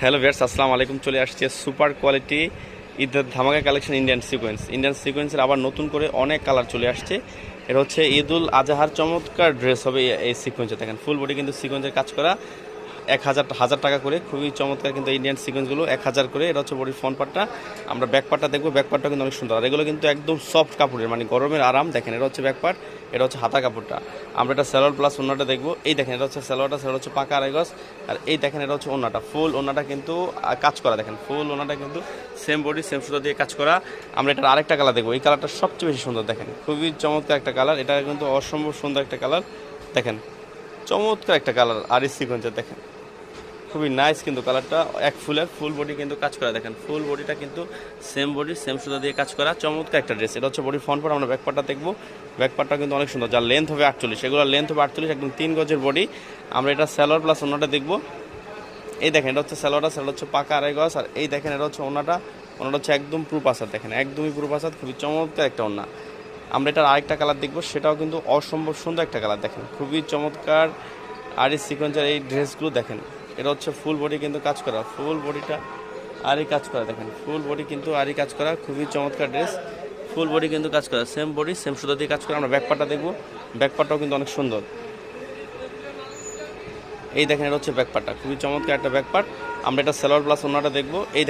Hello viewers আসসালামু আলাইকুম। চলে আসছে সুপার কোয়ালিটি ঈদের ধামাকা কালেকশন ইন্ডিয়ান সিকোয়েন্স ইন্ডিয়ান সিকোয়েন্সের আবার নতুন করে অনেক কালার চলে আসছে। এটা হচ্ছে ঈদুল আজহার চমৎকার ড্রেস হবে এই- সিকোয়েন্সে দেখেন ফুল বডি কিন্তু সিকোয়েন্সের কাজ করা। এক হাজার হাজার টাকা করে, খুবই চমৎকার কিন্তু ইন্ডিয়ান সিকোয়েন্সগুলো এক হাজার করে, এটা হচ্ছে বডির ফ্রন্ট পার্টটা আমরা ব্যাক পার্টটা দেখব ব্যাক পার্টটা কিন্তু অনেক সুন্দর। আর এগুলো কিন্তু একদম সফট কাপড়ের মানে গরমের আরাম, দেখেন এটা হচ্ছে ব্যাক পার্ট এটা হচ্ছে হাতা কাপড়টা। আমরা এটা স্যালোয়ার প্লাস ওনাটা দেখব। এই দেখেন, এটা হচ্ছে স্যালোয়ারটা সেটা হচ্ছে পাকা আড়াই গজ। আর এই দেখেন, এটা হচ্ছে ওনাটা ফুল ওনাটা কিন্তু কাজ করা, দেখেন। ফুল ওনাটা কিন্তু সেম বডি সেম সুতো দিয়ে কাজ করা। আমরা এটার আরেকটা কালার দেখব। এই কালারটা সবচেয়ে বেশি সুন্দর, দেখেন। খুবই চমৎকার একটা কালার এটা কিন্তু অসম্ভব সুন্দর একটা কালার দেখেন। চমৎকার একটা কালার আর এই সিকোয়েন্সের দেখেন। খুবই নাইস কিন্তু কালারটা এক ফুলের ফুল বডি কিন্তু কাজ করা, দেখেন। ফুল বডিটা কিন্তু সেম বডি সেম সুতা দিয়ে কাজ করা, চমৎকার একটা ড্রেস এটা হচ্ছে বডি ফ্রন্ট পার্ট আমরা ব্যাক পার্টটা দেখব। ব্যাক পার্টটা কিন্তু অনেক সুন্দর, যার লেন্থ হবে আটচল্লিশ। এগুলো লেন্থ হবে আটচল্লিশ, একদম তিন গজের বডি আমরা এটা স্যালোয়ার প্লাস ওনাটা দেখব। এই দেখেন, এটা হচ্ছে স্যালোয়ারটা স্যালোয়ার হচ্ছে পাকা আড়াই গজ। আর এই দেখেন, এটা হচ্ছে ওনাটা ওনাটা হচ্ছে একদম প্রুপ আসাদ, দেখেন। একদমই প্রুপ আসাদ, খুবই চমৎকার একটা ওনা। আমরা এটার আরেকটা কালার দেখব, সেটাও কিন্তু অসম্ভব সুন্দর একটা কালার দেখেন। খুবই চমৎকার আর এই সিকোয়েন্সের এই ড্রেসগুলো দেখেন। এটা হচ্ছে ফুল বডি কিন্তু কাজ করা। ফুল বডিটা আরই কাজ করা, দেখেন। ফুল বডি কিন্তু আরই কাজ করা, খুবই চমৎকার ড্রেস ফুল বডি কিন্তু কাজ করা। সেম বডি সেম সুতো দিয়ে কাজ করা। আমরা ব্যাক পার্টটা দেখব। ব্যাক পার্টটাও কিন্তু অনেক সুন্দর। এই দেখেন, এটা হচ্ছে ব্যাক পার্টটা খুবই চমৎকার একটা ব্যাক পার্ট আমরা এটা সেলোয়ার প্লাস ওনাটা দেখব। এই